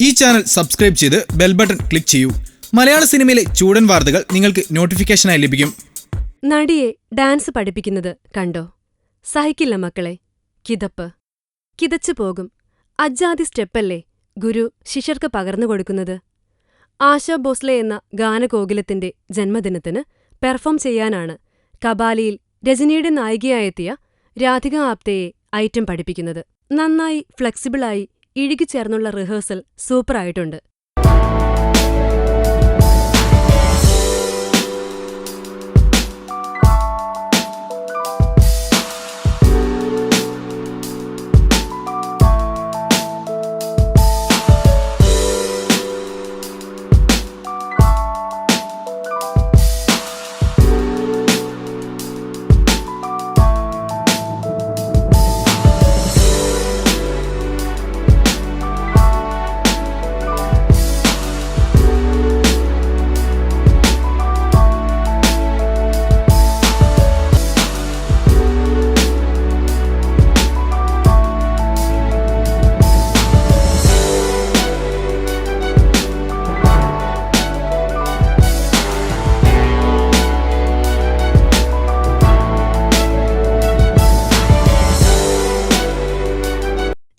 ഈ channel subscribe ചെയ്ത് bell button click ചെയ്യൂ. മലയാള സിനിമയിലെ ചൂടൻ വാർത്തകൾ നിങ്ങൾക്ക് നോട്ടിഫിക്കേഷനായി ലഭിക്കും. നടിയെ ഡാൻസ് പഠിപ്പിക്കുന്നത് കണ്ടോ? സഹിക്കില്ല മക്കളെ. കിതപ്പ്. കിതച്ചു പോകും. അജ്ജാതി സ്റ്റെപ്പല്ലേ ഗുരു ശിഷ്യർക്ക് പകർന്നു കൊടുക്കുന്നത്? ആശാ ബോസ്ലെ എന്ന ഗാനകോകിലത്തിന്റെ ജന്മദിനത്തിന് പെർഫോം ചെയ്യാനാണ് കബാലിയിൽ രജനിയുടെ നായികയായെത്തിയ രാധിക ആപ്തയെ ഐറ്റം പഠിപ്പിക്കുന്നത്. നന്നായി ഫ്ലെക്സിബിളായി ഇഴുകിച്ചേർന്നുള്ള റിഹേഴ്സൽ സൂപ്പറായിട്ടുണ്ട്.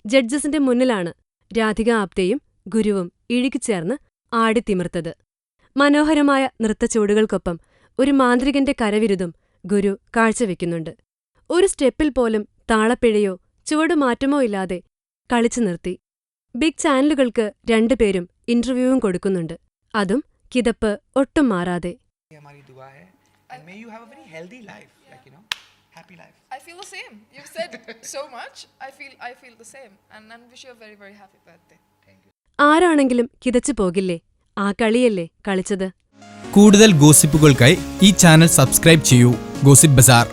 ജഡ്ജസിന്റെ മുന്നിലാണ് രാധിക ആപ്തയും ഗുരുവും ഇഴുകിച്ചേർന്ന് ആടിത്തിമിർത്തത് മനോഹരമായ നൃത്തച്ചുവടുകൾക്കൊപ്പം ഒരു മാന്ത്രികന്റെ കരവിരുതും ഗുരു കാഴ്ചവെക്കുന്നുണ്ട്. ഒരു സ്റ്റെപ്പിൽ പോലും താളപ്പിഴയോ ചുവടുമാറ്റമോ ഇല്ലാതെ കളിച്ചു നിർത്തി. ബിഗ് ചാനലുകൾക്ക് രണ്ടുപേരും ഇന്റർവ്യൂവും കൊടുക്കുന്നുണ്ട്. അതും കിതപ്പ് ഒട്ടും മാറാതെ. happy life. I feel the same. You've said so much. I feel I feel the same. And I wish you a very very happy birthday. Thank you. ആരാണെങ്കിലും കിതച്ചു പോകില്ലേ ആ കളിയല്ലേ കളിച്ചത് കൂടുതൽ ഗോസിപ്പുകൾക്കായി ഈ ചാനൽ സബ്സ്ക്രൈബ് ചെയ്യൂ ഗോസിപ്പ് ബസാർ